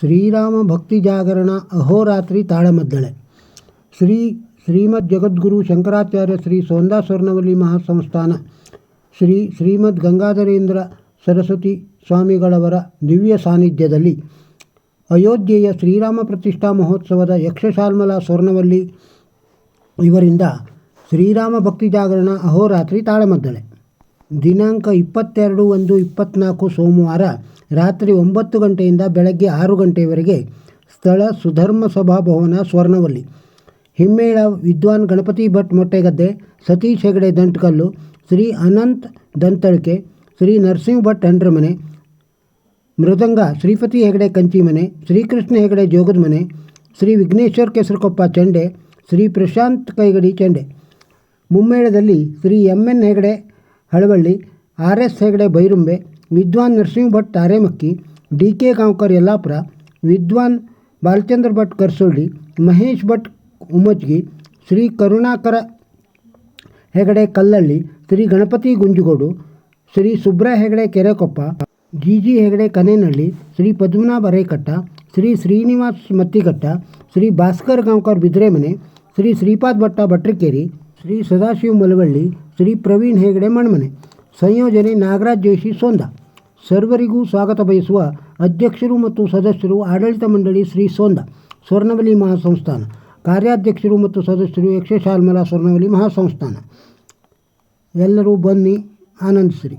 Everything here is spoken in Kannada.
ಶ್ರೀರಾಮ ಭಕ್ತಿ ಜಾಗರಣ ಅಹೋರಾತ್ರಿ ತಾಳಮದ್ದಳೆ. ಶ್ರೀ ಶ್ರೀಮದ್ ಜಗದ್ಗುರು ಶಂಕರಾಚಾರ್ಯ ಶ್ರೀ ಸೋಂದಾ ಸ್ವರ್ಣವಲ್ಲಿ ಮಹಾಸಂಸ್ಥಾನ. ಶ್ರೀ ಶ್ರೀಮದ್ ಗಂಗಾಧರೇಂದ್ರ ಸರಸ್ವತಿ ಸ್ವಾಮಿಗಳವರ ದಿವ್ಯ ಸಾನ್ನಿಧ್ಯದಲ್ಲಿ ಅಯೋಧ್ಯೆಯ ಶ್ರೀರಾಮ ಪ್ರತಿಷ್ಠಾ ಮಹೋತ್ಸವದ ಯಕ್ಷಶಾಲ್ಮಲ ಸ್ವರ್ಣವಲ್ಲಿ ಇವರಿಂದ ಶ್ರೀರಾಮ ಭಕ್ತಿ ಜಾಗರಣ ಅಹೋರಾತ್ರಿ ತಾಳಮದ್ದಳೆ. ದಿನಾಂಕ ಇಪ್ಪತ್ತೆರಡು ಒಂದು ಇಪ್ಪತ್ತ್ನಾಲ್ಕು ಸೋಮವಾರ ರಾತ್ರಿ ಒಂಬತ್ತು ಗಂಟೆಯಿಂದ ಬೆಳಗ್ಗೆ ಆರು ಗಂಟೆಯವರೆಗೆ ಸ್ಥಳ ಸುಧರ್ಮ ಸಭಾಭವನ ಸ್ವರ್ಣವಲ್ಲಿ. ಹಿಮ್ಮೇಳ ವಿದ್ವಾನ್ ಗಣಪತಿ ಭಟ್ ಮೊಟ್ಟೆಗದ್ದೆ, ಸತೀಶ್ ಹೆಗಡೆ ದಂಟ್ಕಲ್ಲು, ಶ್ರೀ ಅನಂತ್ ದಂತಳ್ಕೆ, ಶ್ರೀ ನರಸಿಂಹ ಭಟ್ ಹಂಡ್ರಮನೆ ಮೃದಂಗ ಶ್ರೀಪತಿ ಹೆಗಡೆ ಕಂಚಿಮನೆ, ಶ್ರೀಕೃಷ್ಣ ಹೆಗಡೆ ಜೋಗದ ಮನೆ ಶ್ರೀ ವಿಘ್ನೇಶ್ವರ್ ಕೆಸರುಕೊಪ್ಪ ಚಂಡೆ, ಶ್ರೀ ಪ್ರಶಾಂತ್ ಕೈಗಡಿ ಚಂಡೆ. ಮುಮ್ಮೇಳದಲ್ಲಿ Shri M N Hegde Halavalli, R S Hegde Bairumbe, ವಿದ್ವಾನ್ ನರಸಿಂಹ ಭಟ್ ತಾರೇಮಕ್ಕಿ, ಡಿ ಕೆ ಗಾಂವ್ಕರ್ ಯಲ್ಲಾಪುರ, ವಿದ್ವಾನ್ ಬಾಲಚಂದ್ರ ಭಟ್ ಕರ್ಸೊಳ್ಳಿ, ಮಹೇಶ್ ಭಟ್ ಉಮಜ್ಗಿ, ಶ್ರೀ ಕರುಣಾಕರ ಹೆಗಡೆ ಕಲ್ಲಳ್ಳಿ, ಶ್ರೀ ಗಣಪತಿ ಗುಂಜುಗೋಡು, ಶ್ರೀ ಸುಬ್ರ ಹೆಗಡೆ ಕೆರೆಕೊಪ್ಪ, ಜಿ ಜಿ ಹೆಗಡೆ ಕನೇನಹಳ್ಳಿ ಶ್ರೀ ಪದ್ಮನಾಭ ಅರೇಕಟ್ಟ, ಶ್ರೀ ಶ್ರೀನಿವಾಸ್ ಮತ್ತಿಘಟ್ಟ ಶ್ರೀ ಭಾಸ್ಕರ್ ಗಾಂವ್ಕರ್ ಬಿದ್ರೆಮನೆ, ಶ್ರೀ ಶ್ರೀಪಾದ್ ಭಟ್ಟ ಭಟ್ರಕೇರಿ ಶ್ರೀ ಸದಾಶಿವ ಮಲವಳ್ಳಿ, ಶ್ರೀ ಪ್ರವೀಣ್ ಹೆಗಡೆ ಮಣ್ಮನೆ, ಸಂಯೋಜನೆ ನಾಗರಾಜ್ ಜೋಶಿ ಸೋಂದ. ಸರ್ವರಿಗೂ ಸ್ವಾಗತ ಬಯಸುವ ಅಧ್ಯಕ್ಷರು ಮತ್ತು ಸದಸ್ಯರು ಆಡಳಿತ ಮಂಡಳಿ ಶ್ರೀ ಸೋಂದ ಸ್ವರ್ಣವಲಿ ಮಹಾಸಂಸ್ಥಾನ. ಕಾರ್ಯಾಧ್ಯಕ್ಷರು ಮತ್ತು ಸದಸ್ಯರು ಯಕ್ಷಶಾಲ್ಮಲಾ ಸ್ವರ್ಣವಲಿ ಮಹಾಸಂಸ್ಥಾನ. ಎಲ್ಲರೂ ಬನ್ನಿ, ಆನಂದಿಸಿರಿ.